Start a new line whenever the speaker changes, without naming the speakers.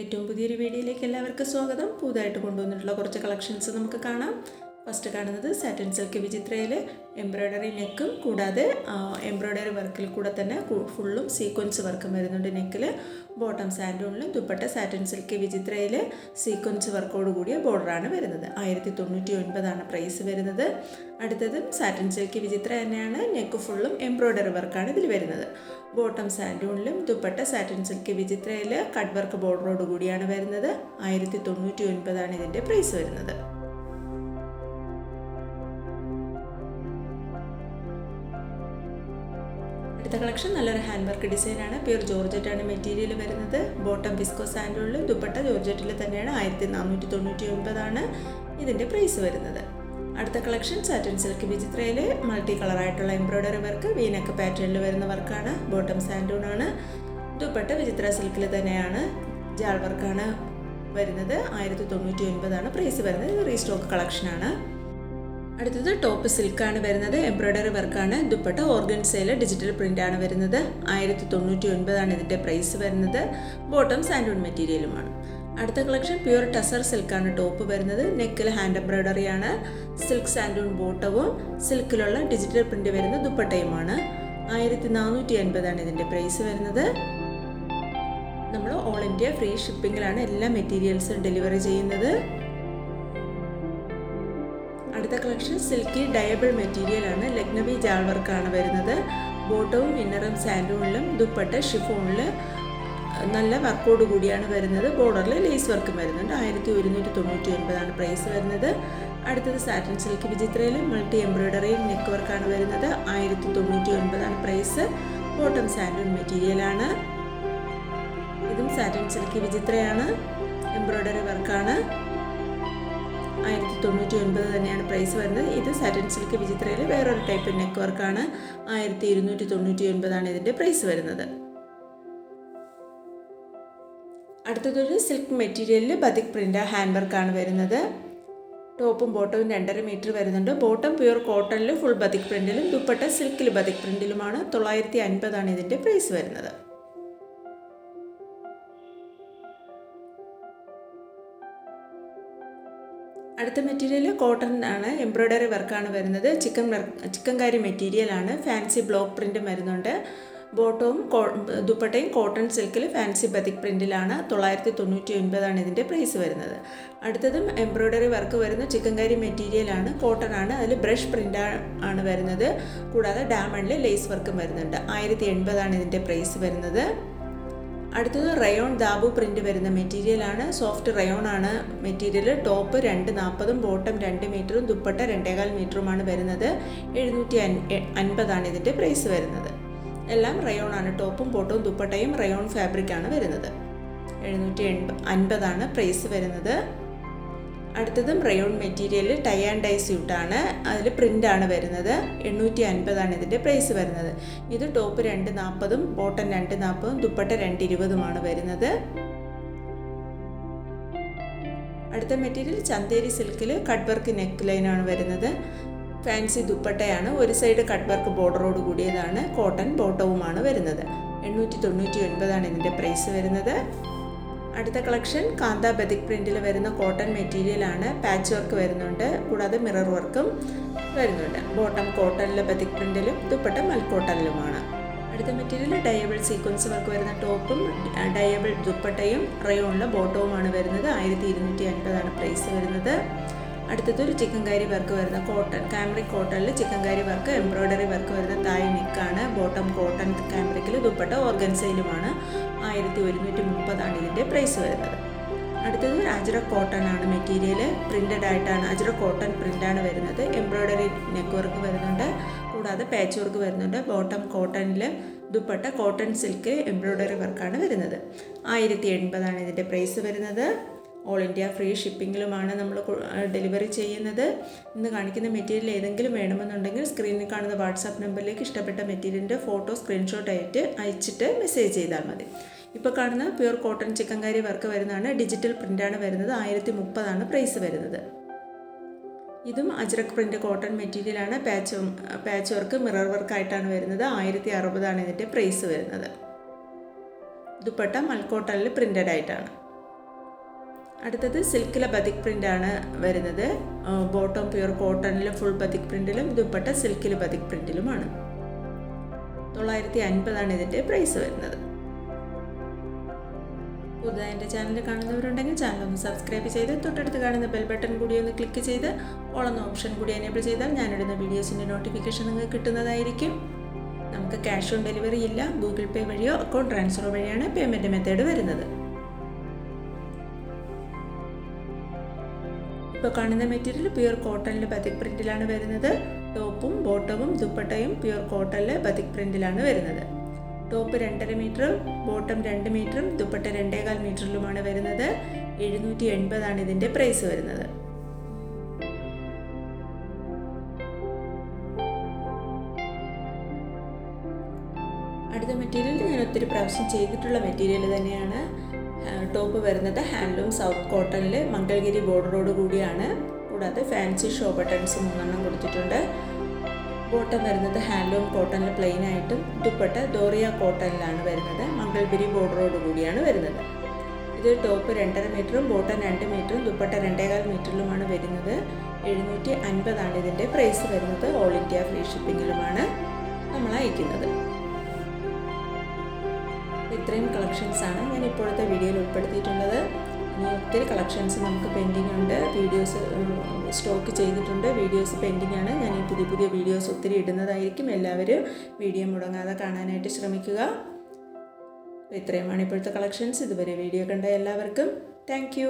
ഏറ്റവും പുതിയൊരു വീഡിയോയിലേക്ക് എല്ലാവർക്കും സ്വാഗതം. പുതുതായിട്ട് കൊണ്ടുവന്നിട്ടുള്ള കുറച്ച് കളക്ഷൻസ് നമുക്ക് കാണാം. ഫസ്റ്റ് കാണുന്നത് സാറ്റൻ സിൽക്ക് വിചിത്രയിൽ എംബ്രോയ്ഡറി നെക്കും കൂടാതെ എംബ്രോയ്ഡറി വർക്കിൽ കൂടെ തന്നെ ഫുള്ളും സീക്വൻസ് വർക്കും വരുന്നുണ്ട് നെക്കിൽ ബോട്ടം സാൻഡൂണിലും ദുപ്പട്ട സാറ്റൻ സിൽക്ക് വിചിത്രയിൽ സീക്വൻസ് വർക്കോട് കൂടിയ ബോർഡറാണ് വരുന്നത്. ആയിരത്തി തൊണ്ണൂറ്റി ഒൻപതാണ് പ്രൈസ് വരുന്നത്. അടുത്തതും സാറ്റൻ സിൽക്ക് വിചിത്ര തന്നെയാണ്. നെക്ക് ഫുള്ളും എംബ്രോയ്ഡറി വർക്കാണ് ഇതിൽ വരുന്നത്. ബോട്ടം സാൻഡൂണിലും ദുപ്പട്ട സാറ്റൻ സിൽക്ക് വിചിത്രയിൽ കട്ട് വർക്ക് ബോർഡറോട് കൂടിയാണ് വരുന്നത്. ആയിരത്തി തൊണ്ണൂറ്റി ഒൻപതാണ് ഇതിന്റെ പ്രൈസ് വരുന്നത്. അടുത്ത കളക്ഷൻ നല്ലൊരു ഹാൻഡ് വർക്ക് ഡിസൈനാണ് പ്യൂർ ജോർജറ്റാണ് മെറ്റീരിയൽ വരുന്നത്. ബോട്ടം വിസ്കോ സാൻഡുകളിൽ ദുപ്പട്ട ജോർജറ്റിൽ തന്നെയാണ് ആയിരത്തി നാനൂറ്റി തൊണ്ണൂറ്റി ഒൻപതാണ് ഇതിന്റെ പ്രൈസ് വരുന്നത്. അടുത്ത കളക്ഷൻ സാറ്റൻ സിൽക്ക് വിചിത്രയിൽ മൾട്ടി കളറായിട്ടുള്ള എംബ്രോയ്ഡറി വർക്ക് വീനക്ക് പാറ്റേണിൽ വരുന്ന വർക്കാണ് ബോട്ടം ആണ്. ദുപ്പട്ട വിചിത്ര സിൽക്കിൽ തന്നെയാണ് ജാൾ വർക്കാണ് വരുന്നത്. ആയിരത്തി തൊണ്ണൂറ്റി ഒൻപതാണ് പ്രൈസ് വരുന്നത്. ഇത് റീസ്റ്റോക്ക് കളക്ഷനാണ് അടുത്തത് ടോപ്പ് സിൽക്കാണ് വരുന്നത്. എംബ്രോയ്ഡറി വർക്കാണ്. ദുപ്പട്ട ഓർഗൻസയിൽ ഡിജിറ്റൽ പ്രിന്റ് ആണ് വരുന്നത്. ആയിരത്തി തൊണ്ണൂറ്റി ഒൻപതാണ് ഇതിന്റെ പ്രൈസ് വരുന്നത്. ബോട്ടം സാൻഡൂൺ മെറ്റീരിയലുമാണ്. അടുത്ത കളക്ഷൻ പ്യുർ ടസർ സിൽക്കാണ് ടോപ്പ് വരുന്നത്. നെക്കിൽ ഹാൻഡ് എംബ്രോയ്ഡറി ആണ് സിൽക്ക് സാൻഡൂൺ ബോട്ടവും സിൽക്കിലുള്ള ഡിജിറ്റൽ പ്രിന്റ് വരുന്ന ദുപ്പട്ടയുമാണ്. ആയിരത്തി നാനൂറ്റി അൻപതാണ് ഇതിന്റെ പ്രൈസ് വരുന്നത്. നമ്മൾ ഓൾ ഇന്ത്യ ഫ്രീ ഷിപ്പിങ്ങിലാണ് എല്ലാ മെറ്റീരിയൽസും ഡെലിവറി ചെയ്യുന്നത്. അടുത്ത കളക്ഷൻ സിൽക്കി ഡയബിൾ മെറ്റീരിയൽ ആണ്. ലഗ്നവി ജാൾ വർക്കാണ് വരുന്നത്. ബോട്ടവും ഇന്നറും സാൻഡൂണിലും ദുപ്പട്ട ഷിഫോണിൽ നല്ല വർക്കോട് കൂടിയാണ് വരുന്നത്. ബോർഡറിൽ ലേസ് വർക്കും വരുന്നുണ്ട്. ആയിരത്തി ഒരുന്നൂറ്റി തൊണ്ണൂറ്റി ഒൻപതാണ് പ്രൈസ് വരുന്നത്. അടുത്തത് സാറ്റൻ സിൽക്ക് വിചിത്രയിലും മൾട്ടി എംബ്രോയ്ഡറി നെക്ക് വർക്കാണ് വരുന്നത്. ആയിരത്തി തൊണ്ണൂറ്റി ഒൻപതാണ് പ്രൈസ് ബോട്ടം സാൻഡൂൺ മെറ്റീരിയലാണ് ഇതും സാറ്റൻ സിൽക്ക് വിചിത്രയാണ്. എംബ്രോയ്ഡറി വർക്കാണ് ആയിരത്തി തൊണ്ണൂറ്റി ഒൻപത് തന്നെയാണ് പ്രൈസ് വരുന്നത്. ഇത് സാറ്റൻ സിൽക്ക് വിചിത്രയിൽ വേറൊരു ടൈപ്പ് നെക്ക് വർക്കാണ് ആയിരത്തി ഇരുന്നൂറ്റി തൊണ്ണൂറ്റി ഒൻപതാണ് ഇതിന്റെ പ്രൈസ് വരുന്നത്. അടുത്തതൊരു സിൽക്ക് മെറ്റീരിയലിൽ ബതിക് പ്രിന്റ് ഹാൻഡ് വർക്കാണ് വരുന്നത്. ടോപ്പും ബോട്ടവും രണ്ടര മീറ്റർ വരുന്നുണ്ട്. ബോട്ടം പ്യൂർ കോട്ടണിലും ഫുൾ ബതിക് പ്രിന്റിലും ദുപ്പട്ട സിൽക്കിൽ ബതിക് പ്രിന്റിലുമാണ് തൊള്ളായിരത്തി അൻപതാണ് ഇതിന്റെ പ്രൈസ് വരുന്നത്. അടുത്ത മെറ്റീരിയൽ കോട്ടൺ ആണ്. എംബ്രോയ്ഡറി വർക്കാണ് വരുന്നത്. ചിക്കൻ ചിക്കൻ കാരി മെറ്റീരിയലാണ് ഫാൻസി ബ്ലോക്ക് പ്രിന്റും വരുന്നുണ്ട്. ബോട്ടവും ദുപ്പട്ടയും കോട്ടൺ സിൽക്കിൽ ഫാൻസി ബതിക് പ്രിന്റിലാണ് തൊള്ളായിരത്തി തൊണ്ണൂറ്റി ഒൻപതാണ് ഇതിന്റെ പ്രൈസ് വരുന്നത്. അടുത്തതും എംബ്രോയ്ഡറി വർക്ക് വരുന്ന. ചിക്കൻ കാരി മെറ്റീരിയലാണ് കോട്ടൺ ആണ്. അതിൽ ബ്രഷ് പ്രിന്റ് ആണ് വരുന്നത്. കൂടാതെ ഡാമണ്ടിൽ ലേസ് വർക്കും വരുന്നുണ്ട്. ആയിരത്തി എൺപതാണ് ഇതിന്റെ പ്രൈസ് വരുന്നത്. അടുത്തത് റയോൺ ദാബു പ്രിന്റ് വരുന്ന മെറ്റീരിയലാണ് സോഫ്റ്റ് റയോൺ ആണ് മെറ്റീരിയൽ ടോപ്പ് രണ്ട് നാൽപ്പതും ബോട്ടം രണ്ട് മീറ്ററും ദുപ്പട്ട രണ്ടേകാൽ മീറ്ററുമാണ് വരുന്നത്. എഴുന്നൂറ്റി അൻ അൻപതാണ് ഇതിന്റെ പ്രൈസ് വരുന്നത്. എല്ലാം റയോൺ ആണ്. ടോപ്പും ബോട്ടവും ദുപ്പട്ടയും റയോൺ ഫാബ്രിക് ആണ് വരുന്നത്. എഴുന്നൂറ്റി എൺപ അൻപതാണ് പ്രൈസ് വരുന്നത്. അടുത്തതും rayon material tie and dye സ്യൂട്ടാണ് അതിൽ പ്രിന്റാണ് വരുന്നത്. എണ്ണൂറ്റി അൻപതാണ് ഇതിന്റെ പ്രൈസ് വരുന്നത്. ഇത് ടോപ്പ് രണ്ട് നാൽപ്പതും ബോട്ടം രണ്ട് നാൽപ്പതും ദുപ്പട്ട രണ്ട് ഇരുപതുമാണ് വരുന്നത്. അടുത്ത മെറ്റീരിയൽ ചന്തേരി സിൽക്കിൽ കട്ട് വർക്ക് നെക്ക് ലൈനാണ് വരുന്നത്. ഫാൻസി ദുപ്പട്ടയാണ്. ഒരു സൈഡ് കട്ട് വർക്ക് ബോർഡറോട് കൂടിയതാണ്. കോട്ടൺ ബോട്ടവുമാണ് വരുന്നത്. എണ്ണൂറ്റി തൊണ്ണൂറ്റി ഒൻപതാണ് ഇതിന്റെ പ്രൈസ് വരുന്നത്. അടുത്ത കളക്ഷൻ കാന്ത ബതിക് പ്രിന്റിൽ വരുന്ന കോട്ടൺ മെറ്റീരിയലാണ് പാച്ച് വർക്ക് വരുന്നുണ്ട്. കൂടാതെ മിറർ വർക്കും വരുന്നുണ്ട്. ബോട്ടം കോട്ടണിലെ ബതിക് പ്രിന്റിലും ദുപ്പട്ട മൽക്കോട്ടണിലുമാണ് അടുത്ത മെറ്റീരിയൽ ഡയബിൾ സീക്വൻസ് വർക്ക് വരുന്ന ടോപ്പും ഡയബിൾ ദുപ്പട്ടയും റയോണിലെ ബോട്ടവുമാണ് വരുന്നത്. ആയിരത്തി ഇരുന്നൂറ്റി അൻപതാണ് പ്രൈസ് വരുന്നത്. അടുത്തത് ഒരു ചിക്കൻ കാരി വർക്ക് വരുന്ന കോട്ടൺ കാമറിക് കോട്ടണിൽ chikankari work embroidery work വരുന്ന തായ് നിക്കാണ് ബോട്ടം കോട്ടൺ കാമറിക്കിൽ ദുപ്പട്ട ഓർഗൻസയിലുമാണ് ആയിരത്തി ഒരുന്നൂറ്റി മുപ്പതാണ് ഇതിന്റെ പ്രൈസ് വരുന്നത്. അടുത്തത് അജ്ര കോട്ടൺ ആണ് മെറ്റീരിയൽ പ്രിന്റഡ് ആയിട്ടാണ് അജ്ര കോട്ടൺ പ്രിന്റാണ് വരുന്നത്. എംബ്രോയ്ഡറി നെക്ക് വർക്ക് വരുന്നുണ്ട്. കൂടാതെ പാച്ച് വർക്ക് വരുന്നുണ്ട്. ബോട്ടം കോട്ടണിൽ ദുപ്പട്ട കോട്ടൺ സിൽക്ക് എംബ്രോയ്ഡറി വർക്കാണ് വരുന്നത്. ആയിരത്തി എൺപതാണ് ഇതിന്റെ പ്രൈസ് വരുന്നത്. ഓൾ ഇന്ത്യ ഫ്രീ ഷിപ്പിങ്ങിലുമാണ് നമ്മൾ ഡെലിവറി ചെയ്യുന്നത്. ഇന്ന് കാണിക്കുന്ന മെറ്റീരിയൽ ഏതെങ്കിലും വേണമെന്നുണ്ടെങ്കിൽ സ്ക്രീനിൽ കാണുന്ന വാട്സാപ്പ് നമ്പറിലേക്ക് ഇഷ്ടപ്പെട്ട മെറ്റീരിയലിന്റെ ഫോട്ടോ സ്ക്രീൻഷോട്ട് ആയിട്ട് അയച്ചിട്ട് മെസ്സേജ് ചെയ്താൽ മതി. ഇപ്പോൾ കാണുന്ന പ്യുർ കോട്ടൺ ചിക്കൻ വർക്ക് വരുന്നതാണ്. ഡിജിറ്റൽ പ്രിന്റാണ് വരുന്നത്. ആയിരത്തി മുപ്പതാണ് പ്രൈസ് വരുന്നത്. ഇതും അജ്രക് പ്രിന്റ് കോട്ടൺ മെറ്റീരിയലാണ് പാച്ച് പാച്ച് വർക്ക് മിറർ വർക്കായിട്ടാണ് വരുന്നത്. ആയിരത്തി അറുപതാണ് ഇതിന്റെ പ്രൈസ് വരുന്നത്. ദുപ്പട്ട മൽക്കോട്ടണിൽ പ്രിന്റഡ് ആയിട്ടാണ്. അടുത്തത് സിൽക്കിലെ ബതിക് പ്രിന്റാണ് വരുന്നത്. ബോട്ടം പ്യുർ കോട്ടണിൽ ഫുൾ ബതിക് പ്രിന്റിലും ദുപ്പട്ട സിൽക്കിൽ ബതിക് പ്രിന്റിലുമാണ് തൊള്ളായിരത്തി അൻപതാണ് ഇതിന്റെ പ്രൈസ് വരുന്നത്. പുതുതായി എന്റെ ചാനൽ കാണുന്നവരുണ്ടെങ്കിൽ ചാനൽ ഒന്ന് സബ്സ്ക്രൈബ് ചെയ്ത് തൊട്ടടുത്ത് കാണുന്ന ബെൽ ബട്ടൺ കൂടി ഒന്ന് ക്ലിക്ക് ചെയ്ത് ഓളെന്ന ഓപ്ഷൻ കൂടി എനേബിൾ ചെയ്താൽ ഞാനിടുന്ന വീഡിയോസിന്റെ നോട്ടിഫിക്കേഷൻ നിങ്ങൾക്ക് കിട്ടുന്നതായിരിക്കും. നമുക്ക് ക്യാഷ് ഓൺ ഡെലിവറി ഇല്ല ഗൂഗിൾ പേ വഴിയോ അക്കൗണ്ട് ട്രാൻസ്ഫർ വഴിയാണ് പേയ്മെന്റ് മെത്തേഡ് വരുന്നത്. ഇപ്പോൾ കാണുന്ന മെറ്റീരിയൽ പ്യുർ കോട്ടണിൽ ബതിക് പ്രിന്റിലാണ് വരുന്നത്. ടോപ്പും ബോട്ടവും ദുപ്പട്ടയും പ്യുർ കോട്ടണിൽ ബതിക് പ്രിന്റിലാണ് വരുന്നത്. ടോപ്പ് രണ്ടര മീറ്ററും ബോട്ടം രണ്ട് മീറ്ററും ദുപ്പട്ട രണ്ടേകാൽ മീറ്ററിലുമാണ് വരുന്നത്. എഴുന്നൂറ്റി എൺപതാണ് ഇതിന്റെ പ്രൈസ് വരുന്നത്. അടുത്ത മെറ്റീരിയൽ ഞാൻ ഒത്തിരി പ്രാവശ്യം ചെയ്തിട്ടുള്ള മെറ്റീരിയൽ തന്നെയാണ്. ടോപ്പ് വരുന്നത് ഹാൻഡ്ലൂം സൗത്ത് കോട്ടണിൽ മംഗൾഗിരി ബോർഡറോട് കൂടിയാണ്. കൂടാതെ ഫാൻസി ഷോ ബട്ടൺസ് മൂന്നെണ്ണം കൊടുത്തിട്ടുണ്ട്. ബോട്ടം വരുന്നത് ഹാൻഡ്ലൂം കോട്ടണിൽ പ്ലെയിൻ ആയിട്ടും ദുപ്പട്ട ദോറിയ കോട്ടണിലാണ് വരുന്നത്. മംഗൾഗിരി ബോർഡറോട് കൂടിയാണ് വരുന്നത്. ഇത് ടോപ്പ് രണ്ടര മീറ്ററും ബോട്ടം രണ്ട് മീറ്ററും ദുപ്പട്ട രണ്ടേകാൽ മീറ്ററിലുമാണ് വരുന്നത്. എഴുന്നൂറ്റി അൻപതാണ് ഇതിന്റെ പ്രൈസ് വരുന്നത് ഓൾ ഇന്ത്യ ഫ്രീ ഷിപ്പിങ്ങിലുമാണ് നമ്മൾ അയക്കുന്നത്. ഇത്രയും കളക്ഷൻസാണ് ഞാൻ ഇപ്പോഴത്തെ വീഡിയോയിൽ ഉൾപ്പെടുത്തിയിട്ടുള്ളത്. ഒത്തിരി കളക്ഷൻസ് നമുക്ക് പെൻഡിങ് ഉണ്ട് വീഡിയോസ് സ്റ്റോക്ക് ചെയ്തിട്ടുണ്ട്. വീഡിയോസ് പെൻഡിങ് ആണ് ഞാൻ ഈ പുതിയ പുതിയ വീഡിയോസ് ഒത്തിരി ഇടുന്നതായിരിക്കും. എല്ലാവരും വീഡിയോ മുടങ്ങാതെ കാണാനായിട്ട് ശ്രമിക്കുക. ഇത്രയുമാണ് ഇപ്പോഴത്തെ കളക്ഷൻസ്. ഇതുവരെ വീഡിയോ കണ്ട എല്ലാവർക്കും താങ്ക്